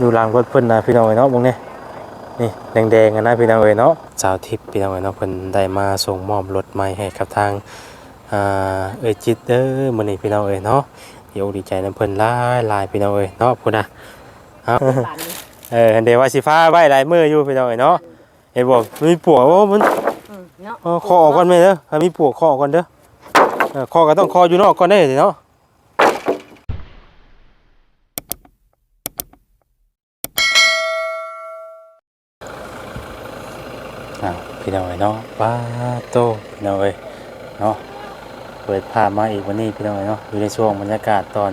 อยู่หลังรถเพิ่นนะพี่น้องเอ้ยเนาะบ่งนี่นี่แดงๆกันนะพี่น้องเอ้ยเนาะสาวทิพย์พี่น้องเอ้ยเนาะเพิ่นได้มาส่งมอบรถใหม่ให้กับทางอ่าเอ้ยจิตเด้อมื้อนี้พี่น้องเอ้ยเนาะเดี๋ยวดีใจนํเพิ่นหลายหลายพี่น้องเอ้ยเนาะพุ่นน่ะเอาบ้านนี้เออเดี๋ยวว่าสิฟ้าไว้หลายมืออยู่พี่น้องเอ้ยเนาะเห็นบอกมีปวกโอ้มันอืมเนาะเอาคอออกก่อนไหมเด้อถ้ามีปวกคอออกก่อนเด้อเออคอก็ต้องคออยู่นอกก่อนได้สิเนาะาวพี่น้องเอ้ยเนาะป้าโตพี่น้องเอ้ยเนาะเปิดภาพมาอีกวันนี้พี่น้องเอ้ยเนาะอยู่ในช่วงบรรยากาศตอน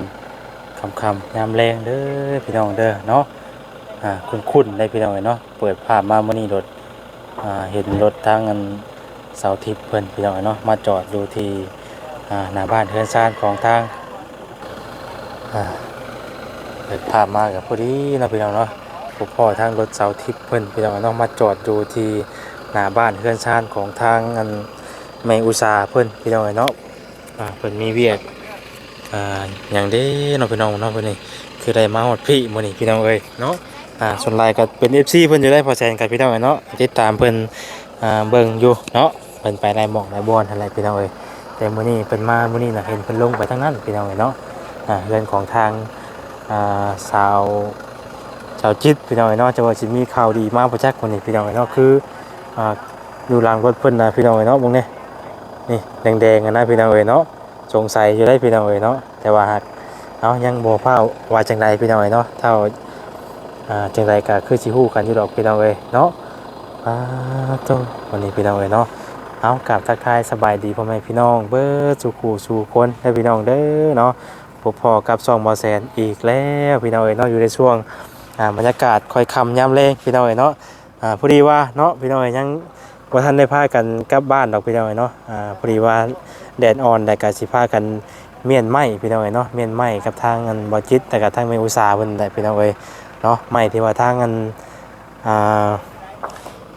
ค่ำๆยามแรงเด้อพี่น้องเด้อเนาะอ่าคุ้นๆได้พี่น้องเอ้ยเนาะเปิดภาพมาเมื่อนี้รถอ่าเห็นรถทางอันเสาทิพย์เพิ่นพี่น้องเอ้ยเนาะมาจอดดูที่อ่าหน้าบ้านเฮือนซานของทางอ่าเปิดภาพมากับพอดีเนาะพี่น้องเนาะพบพ่อทางรถเสาทิพย์เพิ่นพี่น้องเอ้ยเนาะมาจอดดูที่ หน้าบ้านเฮือนซ่านของทางอันแมงอุตสาเพิ่นพี่น้องเอ้ยเนาะอ่าเพิ่นมีเวียกอ่าอย่างเด้เนาะพี่น้องเนาะเพิ่นนี่คือได้มาฮอดพี่มื้อนี้พี่น้องเอ้ยเนาะอ่าส่วนหลายก็เป็น FC เพิ่นอยู่ได้พอแซนกับพี่น้องเอ้ยเนาะติดตามเพิ่นอ่าเบิ่งอยู่เนาะเพิ่นไปไล่หมอกไล่บอนอะไรพี่น้องเอ้ยแต่มื้อนี้เพิ่นมามื้อนี้น่ะเห็นเพิ่นลงไปทางนั้นพี่น้องเอ้ยเนาะอ่าเรื่องของทางอ่าสาวสาวจิตพี่น้องเอ้ยเนาะจะว่าสิมีข่าวดีมากประจักษ์คนนี้พี่น้องเอ้ยเนาะคือ อ่าอยู่หลังรถเพิ่นนะพี่น้องเอ้ยเนาะบ่งนี่นี่แดงๆกันนะพี่น้องเอ้ยเนาะสงสัยอยู่ได้พี่น้องเอ้ยเนาะแต่ว่าหากเนาะยังบ่พาว่าจังไดพี่น้องเอ้ยเนาะเท่าอ่าจังไรก็คือสิฮู้กันอยู่ดอกพี่น้องเอ้ยเนาะอ่าโตวันนี้พี่น้องเอ้ยเนาะเอากลับทักทายสบายดีพ่อแม่พี่น้องเบิดสู่ขู่สู่คนให้พี่น้องเด้อเนาะพบพอกับซองบอแสนอีกแล้วพี่น้องเอ้ยเนาะอยู่ในช่วงอ่าบรรยากาศค่อยคำยามแลงพี่น้องเอ้ยเนาะ อ่าพอดีว่าเนาะพี่น้อยยังบ่าทันได้พากันกลับบ้านดอกพี่น้อยเนาะอ่าพอดีว่าแดดอ่อนแต่ก็สิพากันเมียนไหมพี่น้อยเนาะเมียนไหมกับทางอันบ่จิตแต่กับทางเมอุตสาหเพิ่นได้พี่น้อยเนาะไหมที่ว่าทางอันอ่า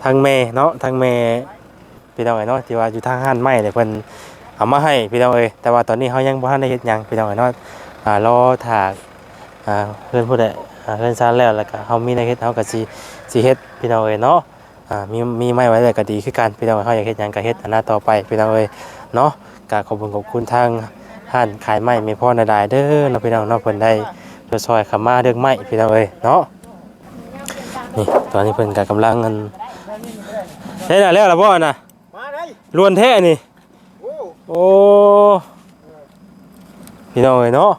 ทางเมเนาะทางเมพี่น้อยเนาะที่ว่าอยู่ทางห้านไหมเนี่ยเพิ่นเอามาให้พี่น้อยแต่ว่าตอนนี้เฮายังบ่ทันได้เฮ็ดหยังพี่น้อยเนาะอ่ารอถากอ่าเพิ่นผู้ใดอ่าเพิ่นซานแล้วแล้วก็เฮามีในเฮ็ดเฮาก็สิสิเฮ็ด พี่น้องเอ๋ยเนาะอ่ามีมีไม้ไว้แล้วก็ดีคือกันพี่น้องเอ๋ยเฮาอยากเฮ็ดหยังก็เฮ็ดอันหน้าต่อไปพี่น้องเอ๋ยเนาะก็ขอบคุณขอบคุณทางห้านขายไม้มีพ่อนาดายเด้อเนาะพี่น้องเนาะเพิ่นได้เพื่อซอยขามาเรื่องไม้พี่น้องเอ้ยเนาะนี่ตอนนี้เพิ่นก็กำลังกันใช่แล้วแล้วล่ะบ่น่ะมาได้ล้วนแท้นี่โอ้โอ้พี่น้องเอ้ยเนาะ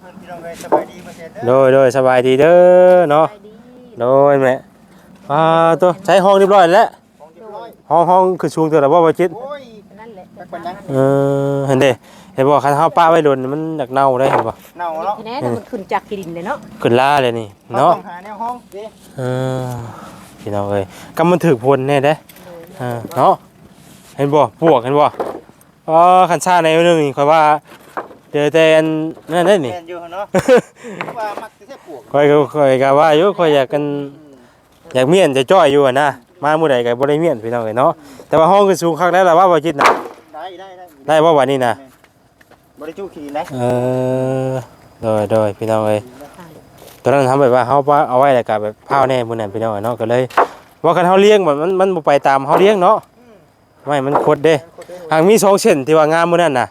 เพื่อนพี่น้องเลยสบายดีมาเสร็จโดเด้อยโดยสบายดีเด้อเนาะไปดีโดยแม่ อ่าตัวใช้ห้องเรียบร้อยแล้วของเรียบร้อยห้องห้องคือชูงตัวละบ่บ่จิตโอ้ยนั่นแหละจักปันยังเออเห็นเด้เห็นบ่คันเฮาป้าไว้โดนมันอยากเน่าได้เห็นบ่เน่าเนาะคะแนนมันขึ้นจากกินเลยเนาะขึ้นล่าเลยนี่เราเนาะต้องหาแนวห้องดิเออพี่น้องเอ้ยกำมันถึกพลแน่เด้เออเนาะเห็นบ่ปวกเห็นบ่อ๋อขันชาในนึงนี่ค่อยว่าเจอแต่อันนั่นได้นี่แม่นอยู่เนาะว่ามักจะแค่ปวกค่อยก็ค่อยก็ว่าอยู่ค่อยอยากกัน อยากเมียนจะจ้อยอยู่อะนะมามื้อใดก็บ่ได้เมียนพี่น้องเอ้ยเนาะแต่ว่าห้องคือสูงคักแล้วล่ะว่าบ่จิตน่ะได้ได้ได้ได้บ่วันนี้น่ะบริจูขี่นะเออโดยโดยพี่น้องเอ้ยตอนนั้นทำแบบว่าเฮาว่าเอาไว้แล้วก็แบบพาวแน่มื้อนั้นพี่น้องเอ้ยเนาะก็เลยว่าคันเฮาเลี้ยงแบบมันมันบ่ไปตามเฮาเลี้ยงเนาะไม่มันคดเด้หากมีสองเส้นที่ว่างามมื้อนั้นน่ะ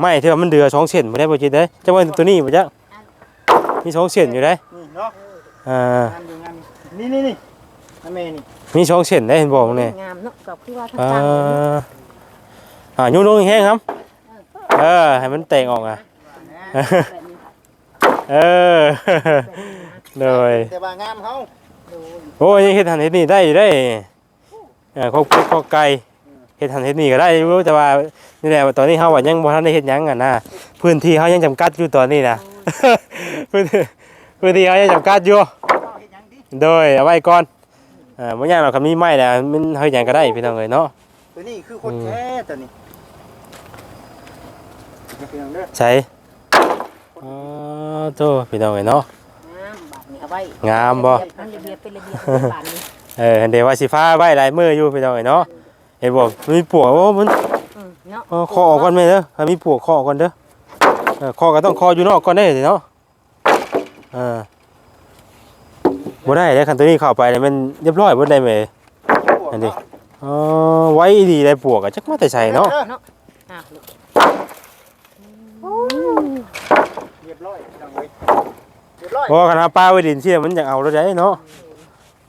ไม่ที่ว่ามันเดือสองเส้นบ่ได้บ่จิตเด้จังว่าตัวนี้บ่จักมีสองเส้นอยู่เด้นี่เนาะอ่างามอยู่งามนี่นี่นี่ น้าเมนี่มีสองเส้นได้เห็นบอกนี่งามเนาะกับคือว่าทางอ่ากลางเลยเนาะอ่ายุ่งลงแห้งครับ เออ ให้มันแตกออกอะ แบบนี้เออ เลย แต่ว่างามเขาดูโอ้ยยังเฮ็ดหันเฮ็ดนี่ได้อยู่ได้เออครอบครัวครอบไก่เฮ็ดหันเฮ็ดนี่ก็ได้อยู่แต่ว่านี่แหละตอนนี้เฮาว่ายังบ่ทันได้เฮ็ดหยังอะนะพื้นที่เฮายังจำกัดอยู่ตอนนี้นะ พื้นที่พื้นที่เฮายังจำกัดอยู่เอาเฮ็ดหยังดิโดยเอาไว้ก่อนเอ่าบ่ยากหรอกครับมีไม้แล้วมันเฮ็ดหยังก็ได้พี่น้องเอ้ยเนาะตัวนี้คือคนแท้ตัวนี้พี่น้องเด้อใช่อ๋อโตพี่น้องเอ้ยเนาะงามบาดนี้เอาไว้งามบ่มันระเบียบเป็นระเบียบเป็นบาดนี้เออเดี๋ยวว่าสิฟ้าไว้หลายมืออยู่พี่น้องเอ้ยเนาะเห็นบ่มีปวกโอ้มันอืมเนาะเออคอออกก่อนแม่เด้อถ้ามีปวกคอออกก่อนเด้อเออคอก็ต้องคออยู่นอกก่อนได้สิเนาะเออ บ่ได้แล้วคันตัวนี้เข้าไปเนี่ยมันเรียบร้อยบ่ได้แม่อันนี้อ๋อไว้ดีได้ปวกอะจักมาแต่ใส่เนาะเนาะอะลูกเรียบร้อยจังเลยเรียบร้อยเพราะว่าคันเอาปลาไว้ดินเชี่ยมันอยากเอาแล้วได้เนาะ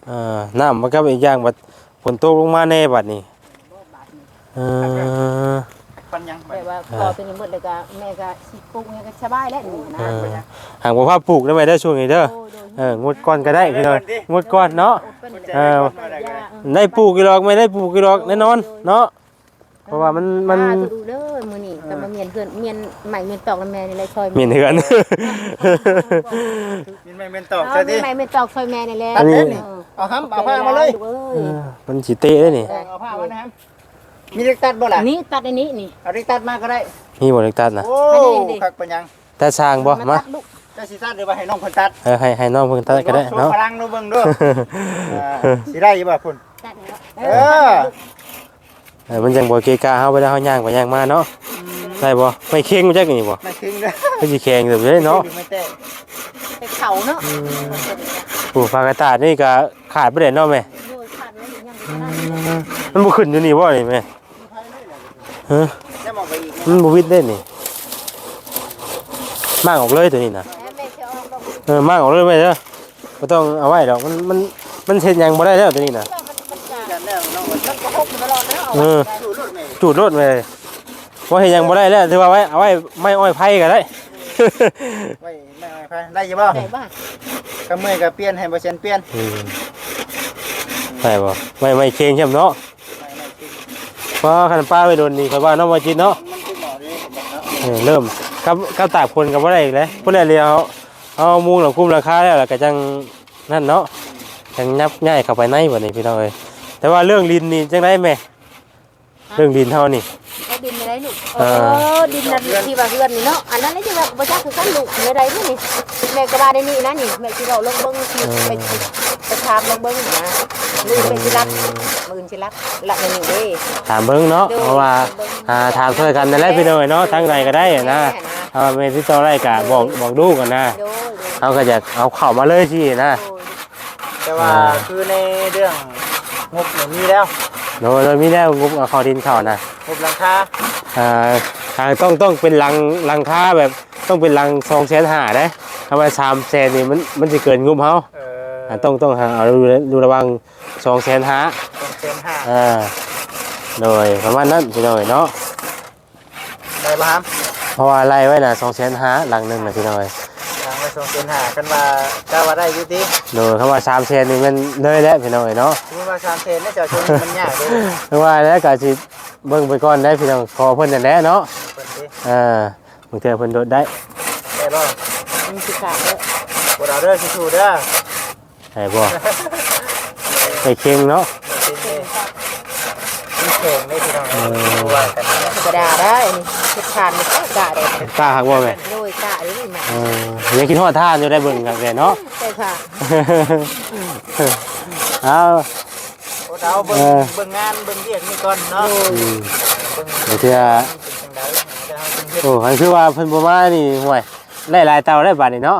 เอ่าน้ำมันก็อีกอย่างบัดฝนตกลงมาแน่บัดนี้เออปัน ยังไปแต่ว่าพอเป็นหมดเลยก็แม่ก็สิปลูกเนี่ยก็สบายแล้วนี่นะเออหากบ่พาปลูกได้ไหมได้อช่วงนี้เด้อโอ้โดยเอองดก่อนก็ได้พี่น้อยงดก่อนเนาะเป็นเออยาเออได้ปลูกกี่ดอกไม่ได้ปลูกกี่ดอกแน่นอนเนาะเพราะว่ามันมันอ่าดูเด้อมื้อนี้ก็มาเมียนเพื่อนเมียนใหม่เมียนตอกแล้วแม่นี่เลยซอยมีเหือนมินไม่เป็นตอกเอาซะดิใหม่เมียนตอกซอยแม่นี่แหละอันนี้เออเอาห้ำเอาผ้ามาเลยเอ้เอยอมันสิเตะได้นี่เอาผ้ามานะครับ มีเล็กตัดบ่ล่ะนี่ตัดอันนี้นี่เอาเล็กตัดมาก็ได้มีบ่เล็กตัดนะโอ้อันนี้ดิคักปันยังแต่สร้างบ่มาตัดลูกเจะสิตัดหรือว่าให้น้องเพิ่นตัดเออให้ให้น้องเพิ่นตัดก็ได้โชว์เนาะพลังดูเบิ่งดูอ่าสิได้อยู่บ่พุ่นตัดแล้วเออเออมันจังบ่เกะกะเฮาเวลาเฮาย่างไปย่างมาเนาะได้บ่ไม่เค็งมันจักนี่บ่ไม่ทิ้งเด้อก็สิแข็งแบบนี้เนาะไม่แตะไปเขาเนาะปลูกฟากระตาดนี่ก็ขาดบ่ได้เนาะแม่โดยขาดไว้อย่างนั้นมันบ่ขึ้นอยู่นี่บ่นี่แม่ ฮะได้มองไปอีกมันบ่วิดได้นี่มากออกเลยตัวนี้นะแม่แม่จะเอาดอกเออมากออกเลยไปเด้อบ่ต้องเอาไว้ดอกมันมันมันเฮ็ดหยังบ่ได้แล้วตัวนี้นะมันมันจะกันแล้วน้องมันมันก็หกตลอดแล้วเอาเออสู้รถแม่จูดรถไปเลยว่าเห็นยังบ่ได้แล้วถือว่าไว้เอาไว้ไม่อ้อยไผ่ก็ได้ไว้ไม่ไม่ไปได้อยู่บ่ไหนบ้างก็เมื่อยก็เปลี่ยนให้บ่เซ็นเปลี่ยนอืมได้บ่ไม่ไม่เค็งใช่เนาะไม่ไม่จริง เพราะคันป้าไปโดนนี่ค่อยว่าน้องมาจิตเนาะมันคือหมอเด้เห็นบ่เนาะเออเริ่มกับกับตากคนกับบ่ได้อีกแล้วพุ่นแหละเรียวเอามุงหลังคุ้มราคาแล้วแล้วก็จังนั่นเนาะจังยับง่ายเข้าไปในบ่นี่พี่น้องเอ้ยแต่ว่าเรื่องดินนี่จังได๋แม่เรื่องดินเฮานี่เอาดินอะไรลูกเอเอออดินนั่นที่ว่าเฮือนนี่เนาะอันนั้นนี่ที่ว่าบ่จักคือกันลูกไม่ได้นี่แม่ก็ว่าได้นี่นะนี่แม่สิเราลงเบิ่งที่ไปไปถามลงเบิ่งนะ ลืมไปสิรับมื้อสิรับรับในนี่เด้ ถามเบิ่งเนาะเพราะว่าอ่าถามช่วยกันนั่นแหละพี่น้องเอ้ยเนาะทางใดก็ได้อะนะเอาแม่ที่ต่อได้ก็บอกบอกดูกันนะโดยเขาก็จะเอาเข้ามาเลยสินะแต่ว่าอ่าคือในเรื่องงบเนี่ยมีแล้วโดยโดยมีแล้วงบเอาเข้าดินเข้านะงบหลังคาอ่าอ่าต้องต้องเป็นลังลังค่าแบบต้องเป็นลังสองแสนห้านะถ้าว่าสามแสนนี่มันมันจะเกินงบเขาเออ่าอต้องต้องหาเอาดูดูระวังสองแสนห้าต้องเซ็นห้าอ่าโดยประมาณนั้นพี่น้อยเนาะได้บ่ครับเพราะว่าไล่ไว้นะสองแสนห้าหลังหนึ่งนะพี่น้อยทางไปส่งเซ็นห้ากันว่าก็ว่าได้อยู่ติโดยคำว่าสามแสนนี่มันเลยแล้วพี่น้อยเนาะสมมุติว่าสามเซ็นเนี่ยเจ้าชนมันยากเด้อเพราะว่าแล้วก็สิเบิ่งไปก่อนได้พี่น้องขอเพิ่นนั่นแหละเนาะเพิ่นสิอ่าบางเทื่อเพิ่นโดดได้ได้บ่มีสิขาดเด้อบ่เอาเด้อสู้ๆเด้อ ได้บ่ไปเค็งเนาะเซ็นเด้มีแข่งได้พี่น้องเออดูว่ากันนะกระดาษได้นี่สิขาดนี่ก็กะได้กล้าหักบ่แม่โดยกะนี่แม่เออยังคิดฮอดท่านอยู่ได้เบิ่งกันแกเนาะ ใช่ค่ะเอาโอ้เอาเบิ่งเออเบิ่งงานเบิ่งเรียกนี่ก่อนเนาะอืมเบิ่งเดี๋ยวเทื่อเป็นจังไดจะเอาเป็นเฮ็ดโอ้คันคือว่าเพิ่นบ่มานี่ห่วยไล่หลายเตาได้บาดนี่เนาะ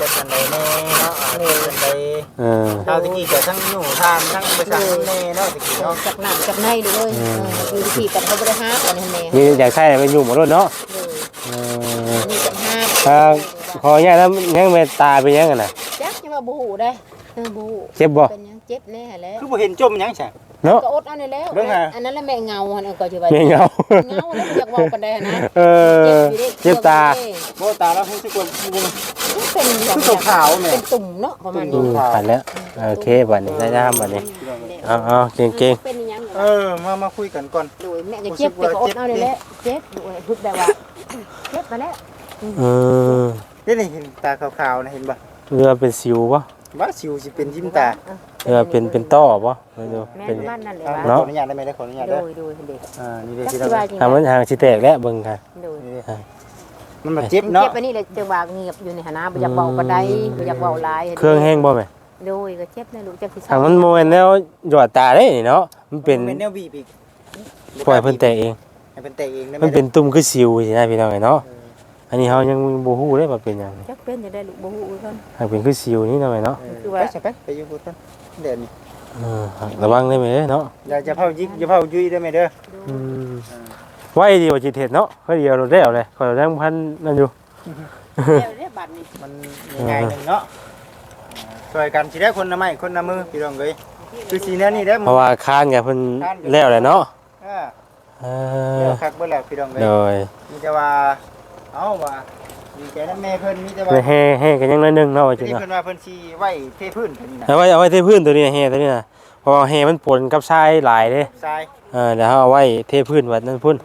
จะจังไดแน่เนาะอ่าจังไดเออ เท่าตะกี้ก็ทั้งอยู่ทานทั้งไปสั่งแน่เนาะตะกี้เนาะจากหนังจากในดูเลยอยู่ที่กันเขาบริหารอันนี้แม่นี่อยากใช้ไปอยุ่หมดรถเนาะเลยเออมีจากห้าถ้าขออนุญาตแล้วยังแม่ตาเป็นยังกันน่ะ จักจะมาบูหูได้เออบูหูเจ็บบ่เป็นยังเจ็บแน่แล้วคือบ่เห็นจมหยังใช่ เนาะก็อดอันนี้แล้วเบิ่งหาอันนั้นแหละแม่เงาอันนั้นก็จะไปแม่เงาเงาแล้วอยากบอกกันได้นะเออเจ็บตาโบตาแล้วรู้สึกว่าบุ้งเป็นคือขาวๆแม่เป็นตุ่มเนาะประมาณอืนี้มผ่านแล้วโอเคบัดนี้ได้น้ำบัดนี้เอาเอาเก่งเป็นยังเออมามาคุยกันก่อนโดยแม่ก็เจ็บแต่ก็อดเอานี่แหละเจ็บด้วยพูดได้ว่าเจ็บไปแล้วๆเออนี่นี่เห็นตาขาวๆนะเห็นบ่เรือเป็นสิวบ่ว่าสิวสิเป็นยิ้มตา เรือเป็นเป็นต้อบ่ไม่รู้แม่เป็นบ้านนั่นเลยอ่าว่าขออนุญาตได้ไหมได้ขออนุญาตโดได้ยโดยเด็กอ่านี่เด้จักที่สิเราว่าจริงทางมันทางสิแตกแล้วเบิ่งค่ะ โดยนี่เด้มันมาเจ็บเจ็เนาะบไปนี่เลยจังหวะเงียบอยู่ในหน้าบ่อยากเบาปานใดบ่อยากเบาหลายเครื่องแห้งบ่แม่โดยก็เจ็บนะลูกจังสิทางมันโมนแล้วหยอดตาได้นี่เนาะมันเป็นเป็นแนวบีบอีกปล่อยเพิ่นแตกเอง ให้เพิ่นแตกเองได้ไหมมันเป็นตุ่มคือสิวสินะพี่น้องเอ้ยเนาะอันนี้เฮายังบ่ฮู้เด้ว่าเป็นหยังนี่จักเป็นจะได้ลูกบ่ฮู้คือกันหากเป็นคือสิวนี่หน่อยเนาะคือว่า ไปสักไปไปอยู่พุ่น เดี๋ยวนี้เออระวังได้ไหมเนาะอย่าจะเผายิกอย่าเผายุยได้ไหมเด้ออืมไว้ดีกว่าจิตเห็ดเนาะเฮ้ยเดียวเราได้เอาเลยขอยเราได้พันนั่นอยู่ เดี๋ยวเรียกบัตรนี่มันยังไงหนึ่งเนาะช่วยกันสิได้คนละไม้คนละมือพี่น้องเอ้ยคือสีนั้นนี่ได้อเพราะว่าค้านกับเพิ่นแล้วแหละเนาะเออเอเดี๋อยวคักเบิ่แล้วพี่น้องเอ้ยโดยมีแต่ว่าเอ้าว่า ดีใจนำแม่เพิ่นมีแต่ว่าแห่แห่กันยังน้อยหนึงเนาะว่าจิตที่เนาะเพิ่นว่าเพิ่นสิไว้เทพื้นเพิ่นนี่นะเอาไว้เอาไว้ที่พื้นตัวนี้นะแห่ตัวนี้นะเพราะว่าแห่มันปนกับทรายหลายเด้ทรายเออเดี๋ยวเอาไว้เทพื้นไว้นั่นพุ่น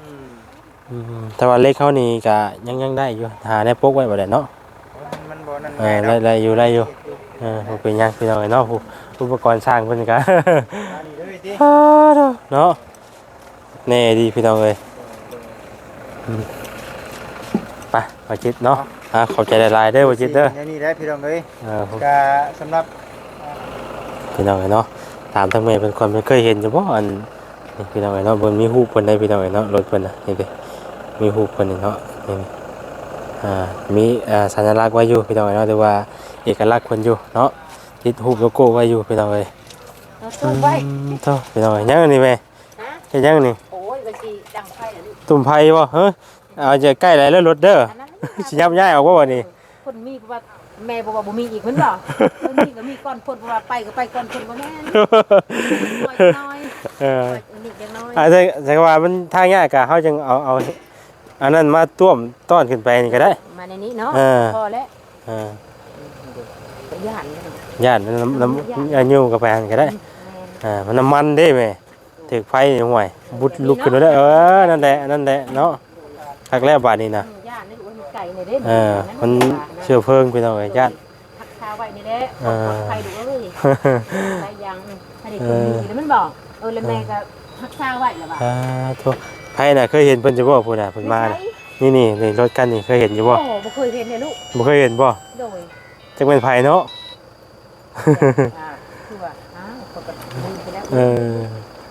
อืมอืมแต่ว่าเล็กเขานี่ก็ยังยังได้อยู่หาได้ปกไว้บ่ได้เนาะมันบ่นั่นเออไล่ไล่อยู่ไล่อยู่เออบ่เป็นหยังพี่น้องเอ้ยเนาะผู้อุปกรณ์สร้างเพิ่นก็ อันนี้เลยติเนาะแน่ดีพี่น้องเลยอืมไปมาจิตเนาะอะขอบใจหลายๆเด้อว่าจิตเด้อนี่ได้พี่น้องเอ้ยเออผมก็สำหรับพี่น้องเลยเนาะถามทั้งแม่เป็นคนไม่เคยเห็นเฉพาะอันนี่พี่น้องเลยเนาะบนมีฮูปเพิ่นได้พี่น้องเลยเนาะรถเพิ่นน่ะนี่เด้มีฮูปเพิ่นนี่เนาะนี่นี่อ่ามีอ่าสัญลักษณ์ไว้อยู่พี่น้องเลยเนาะหรือว่าเอกลักษณ์เพิ่นอยู่เนาะติดฮูปโลโก้ไว้อยู่พี่น้องเลยเอาตู้ไว้อืมเท่าพี่น้องเอ้ยยังอันนี่แม่ฮะเฮ็ดยังอันนี่โอ้ยก็สิดังไฟแล้วลูกตุ่มไผ่บ่เฮ้ยเอาจะใกล้ไหนแล้วรถเด้อ อันนั้น สิยับย้ายออกบ่วันนี้คนมีเพราะว่าแม่บอกว่าบ่มีอีกเหมือนบ่คนมีก็มีก่อนคนเพราะว่าไปก็ไปก่อนคนบ่แม่นน้อยน้อยเออนิดน้อยอาจจะแต่ว่ามันทางยากกะเฮาจังเอาเอาอันนั้นมาต้วมต้อนขึ้นไปนี่ก็ได้ มาในนี้เนาะเออพอแล้วเอย่าานเลยย่านน้ำน้ำอันยูกับไปหันก็ได้อ่ามันน้ำมันเด้แม่ถึกไฟนี่ห่วยบุดลุกขึ้นมาได้เออนั่นแหละนั่นแหละเนาะทักแล้วบาดนี้นะ ย่านนี่ดูมันไก่เนี่ยเด้เออมันเชื้อเพลิงพี่น้องเอ้ยย่านทักทาไว้นี่แหละเออใครดูเอ้ยใครยังให้เด็กคนดีแล้วมันบอกเออแล้วแม่ก็ทักทาไว้แล้วว่าอ่าโทษไผน่ะเคยเห็นเพิ่นจะบ่พุ่นน่ะเพิ่นมาน่ะนี่นี่นี่รถกันนี่เคยเห็นอยู่บ่โอ้บ่เคยเห็นเลยลูกบ่เคยเห็นบ่โดยจักเป็นไผเนาะอ่าคือว่าอ้าวเขาก็ลืมไปแล้วเออ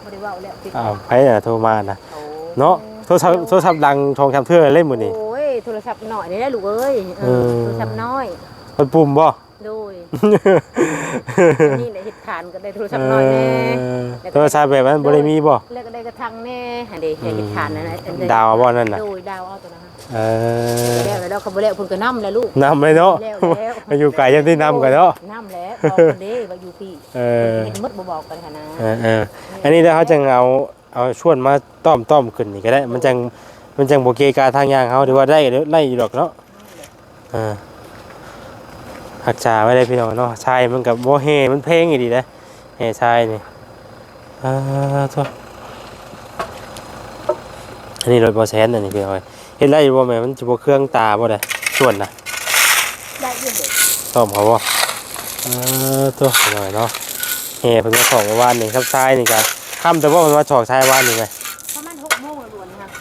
บ่ได้เว้าแล้วติดอ้าวไผน่ะโทรมาน่ะโอ้เนาะโทรศัพท์โทรศัพท์ดังทองคำเทื่อเล่นหมดนี่ โอ้ยโทรศัพท์หน่อยนี่แหละลูกเอ้ยเอเอออโทรศัพท์น้อยมันปุ่มบ่ โดยนี่แหละเหตุการณ์ก็ได้โทรศัพท์น้อยแน่เออโทรศัพท์แบบนั้นบ่ได้มีบ่แล้วก็ได้กระทังแน่หันเด้เหตุการณ์นั่นนะอันใดาวบ่นั่นน่ะโดยดาวเอาตัวนั้นเออแล้วแล้วเขาบ่แล้วเพิ่นก็นำแล้วลูกนำเลยเนาะแล้วแล้วมาอยู่ไกลยังที่นำกันเนาะนำแล้วบอกเพิ่นเด้ว่าอยู่พี่เออเห็นหมดบ่บอกกันค่ะนะเออเอออันนี้เดี๋ยวเขาจะเอาเอาชวนมาต้อมต้อมขึ้นนี่ก็ได้ มันจัง มันจังบ่เกกาทางยางเขาหรือว่าได้ไล่อยู่ดอกเนาะเออหักษาไว้ได้พี่น้องเนาะชายมันกับบ่เฮมันเพลงอีดีเด้เฮชายนี่อ่าโทษอันนี้รถบ่แซนอันนี้พี่น้องเอ้ยเฮ็ดไรอยู่บ่แม่มันสิบ่เครื่องตาบ่ได้ส่วนน่ะได้เรื่องเด็กต้อมเขาบ่เออตัวหน่อยเนาะเฮเพิ่นมาของเมื่อวานนี่ครับชายนี่ก็ค่ำแต่ว่าเพิ่นมาถอกชายวานนี่ไห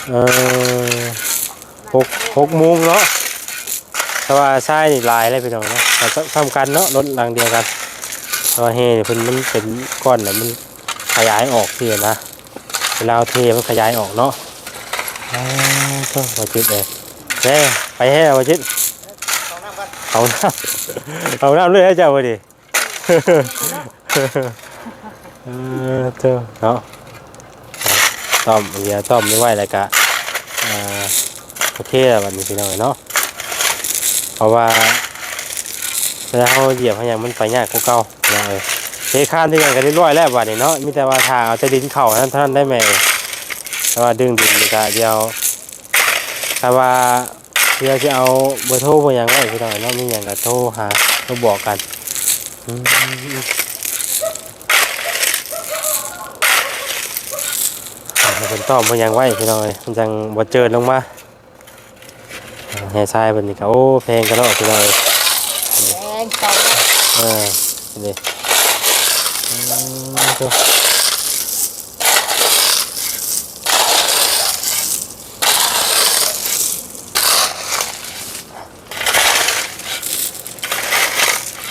เออหกหกโมงเนาะแต่ว่าชายนี่หลายเลยพี่น้องเนาะแต่ทำกันเนาะรถหลังเดียวกันแต่ว่าเฮนี่เพิ่นมันเป็นก้อนแล้วมันขยายออกเสียนะเวลาเทมันขยายออกเนาะอ่าก็มาจิตเลยเด้ไปให้มาจิตเอาหน้ำกันเอาน้ำเอาน้ำเลยให้เจ้าไปดิเออเจ้าเนาะ ต้อมเดี๋ยวต้อมไม่ไหวแล้วกะโอเคแล้ววันนี้พี่น้องเนาะเพราะว่าเวลาเขาเหยียบเขาอย่างมันไปยากกว่าเก่าเนาะเอ้ยเทคานที่กันกันเรียบร้อยแล้วบัดนี้เนาะมีแต่ว่าทางเอาแต่ดินเข่านั้นท่านได้ไหมแต่ว่าดึงดินก็เดียวถ้าว่าเดี๋ยวจะเอาเบอร์โทรมาอย่างไรพี่น้องเนาะมีอย่างก็โทรหาโทรบอกกัน เป็นต้อมเพนยังไว้พี่น้อยมันจังบ่เจิดลงมาแห่ทรายเป็นนี่ก็โอ้เพลงกันแล้วพี่น้อยแรงเก่าเออนี่อืมตัว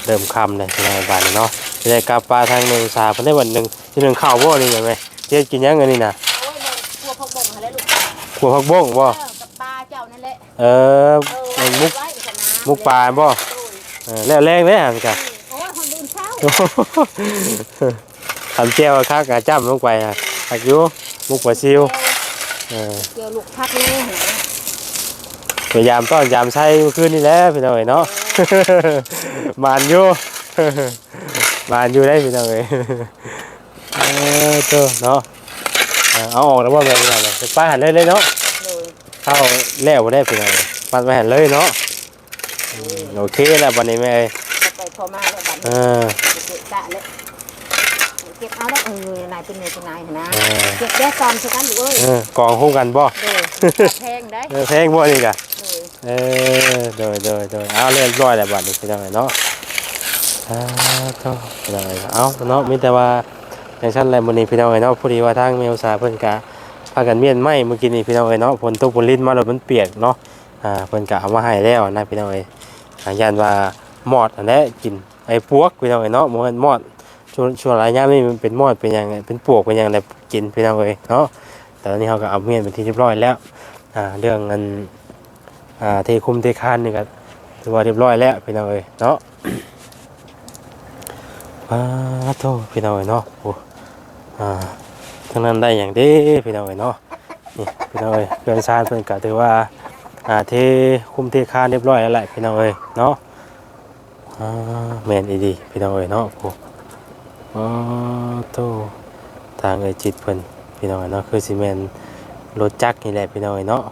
เริ่มคำเลยพี่น้อยบานนี้เนาะจะได้กลับปลาทางหนึ่งสาเพิ่นได้วันหนึ่งที่หนึ่งข้าวบ่นี่ยังไงเฮ็ดกินยังไงนี่นะ โอ้ยแม่กลัวพกบงอะไรลูกขัวผักบ้งบ่เออกับปลาเจ้านั่นแหละเออไอ้มุกไว้ขนาดมุกปลาบ่เออแล้วแรงเลยอะกะโอ้ยคนดื่นเช้าทำเจียวข้าวกะจ้ำลงไปอะหักอยู่มุกปลาซิวเออเกี่ยวลูกพักนี่เหรอพยายามต้อนยามใช้เมื่อคืนนี่แหละพี่น้องเอ้ยเนาะ มานอยู่ มานอยู่ได้พี่น้องเอ้ยเออเจ้าเนาะ เออเอาออกแล้วว่าแบบนี้เลยไปป้าหันเลยเลยเนาะเลยเข้าแล้วบ่ได้พี่น้องเอ้ยปัดไปหันเลยเนาะอืมโอเคแล้ววันนี้แม่เอ้ยเอาไปพอมาแล้วบัดเอนี้อเก็บกะแล้วเก็บเอาแล้วเออนายเป็นเนยเป็นนายนะเออเก็บแย่ซอมสักกันลูกเอ้ยเออกองคู่กันบ่เลยแพงได้เออเพลงบ่นี่กะเลยเออโดยโดยโดยเอาเรียบร้อยแล้วบัดนี้พี่น้องเอ้ยเนาะอ่าเจ้าพี่น้องเอ้ยเอาเนาะมีแต่ว่า ในชั้นแรมื้อนี้พี่น้องเอ้ยเนาะพอดีว่าทางเมลสาเพิ่นกะพากันเมียนไหมเมื่อกี้นี้พี่น้องเอ้ยเนาะฝนตกฝนลิ้นมาแล้วมันเปียกเนาะอ่าเพิ่นกะเอามาให้แล้วนะพี่น้องเอ้ยาย่านว่าหมอดอันนี้กินไอ้ปวกพี่น้องเอ้ยเนาะบ่แม่นหมอดช่วงช่วงหลายยามนี่มันเป็นหมอดเป็นยังไงเป็นปวกเป็นยังไงกินพี่น้องเอ้ยเนาะแต่ตอนนี้เขาก็เอาเมียนเป็นที่เรียบร้อยแล้วอ่าเรื่องอันอ่าเทคุมเทคานนี่ก็ถือว่าเรียบร้อยแล้วพี่น้องเอ้ยเนาะว้าโทพี่น้องเอ้ยเนาะโอ้ อ่าทั้งนั้นได้อย่างดีพี่น้องเอ้ยเนาะนี่พี่น้องเอ้ยเพื่อนชาติเพื่อนก็ถือว่าอ่าเทคุมเทคานเรียบร้อยแล้วแหละพี่น้องเอ้ยเนาะอ่าแมนอีดีพี่น้องเอ้ยเนาะโอ้ว้าโททางเอ้ยจิตเพิ่นพี่น้องเอ้ยเนาะคือซีเมนรถจักรนี่แหละพี่น้องเอ้ยเนาะ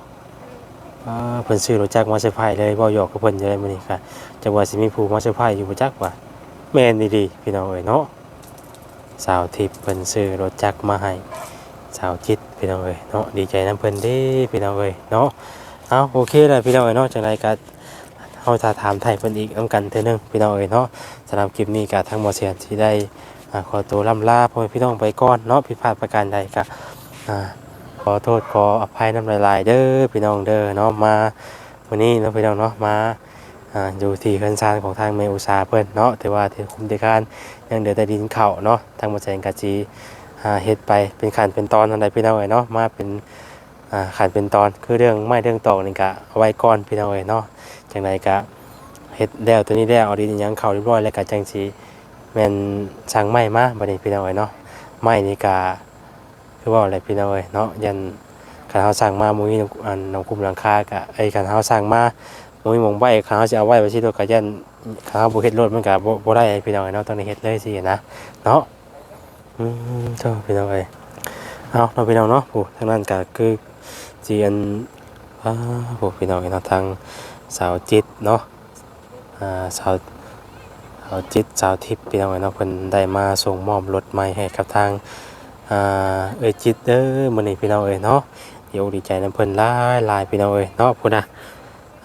เพิ่นซื้อรถจักรมาเซอร์ไพรส์เลยเว้าหยอกกับเพิ่นอยู่เลยมื้อนี้ค่ะจังว่าสิมีผู้มาเซอร์ไพรส์อยู่บ่จักว่าแม่นดีๆพี่น้องเอ้ยเนาะ สาวทิพย์เพิ่นซื้อรถจักรมาให้สาวจิตพี่น้องเอ้ยเนาะดีใจนํเพิ่นเด้พี่น้องเอ้ยเนาะเอาโอเคแล้วพี่น้องเอ้ยเนาะจังไดก็เฮาถ้าถามไทยเพิ่นอีกนํกันเทื่อนึงพี่น้องเอ้ยเนาะสำหรับคลิปนี้ก็ทางหมอเสียนสิได้ขอตัวล่ำลาพ่อมพี่น้องไปก่อนเนาะผิดพลาดประการใดก็ขอโทษขออภัยน้ำลายๆเด้อพี่น้องเด้อเนาะมาวันนี้เนาะพี่น้องเนาะมา อยู่ที่เคือนซานของทางเมอุตสาเพิ่นเนาะแต่ว่าที่คุมเดคานยังเดือแต่ดินเข่าเนาะทางมาแจงกะจีเฮ็ดไปเป็นขันเป็นตอนอะไรพี่น้องเอ้ยเนาะมาเป็นขันเป็นตอนคือเรื่องไม้เรื่องตอกนี่กะเอาไว้ก่อนพี่น้องเอ้ยเนาะจังไดกะเฮ็ดแล้วตัวนี้แล้วเอาดินยังเข่าเรียบร้อยแล้วกะจังสีแม่นสั่งไม้มาบัดนี้พี่น้องเอ้ยเนาะไม้นี่กะคือว่าอะไรพี่น้องเอ้ยเนาะยันขันเขาสั่งมามุ้ยอันน้องคุมหลังคากะไอ้ขันเขาสั่งมา มุ้ยหมองใบขันเขาจะเอาไว้ไว้ที่ตัวกะยันขันเขาบุเฮ็ดรถมันกะบ่บ่ได้พี่น้องเอ้เนาะต้องได้เฮ็ดเลยสินะเนาะอืมเจ้าพี่น้องเอ้ยเอาเราพี่น้องเนาะโอ้ทางนั้นกะคือเจียนอ้าโอ้พี่น้องเนาะทางสาวจิตเนาะอ่าสาวสาวจิตสาวทิพย์พี่น้องเอ้เนาะเพิ่นได้มาส่งมอบรถใหม่ให้กับทางอ่าเอ้ยจิตเด้อมื้อนี้พี่น้องเอ้ยเนาะเดี๋ยวดีใจนํเพิ่นหลายหลายพี่น้องเอ้ยเนาะพุ่นน่ะ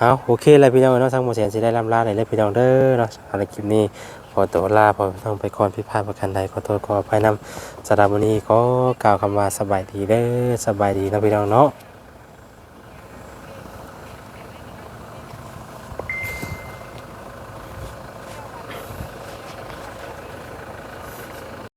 เอาโอเคเลยพี่น้องเนาะทั้งหมดแสนสิได้ล่ำลาได้เลยพี่น้องเด้อเนาะสำหรับคลิปนี้ขอตัวลาพอต้องไปก่อนพิพาทประกันใดขอโทษขออภัยนำสำหรับวันนี้ขอกล่าวคำว่าสบายดีเด้อสบายดีนะพี่น้องเนาะ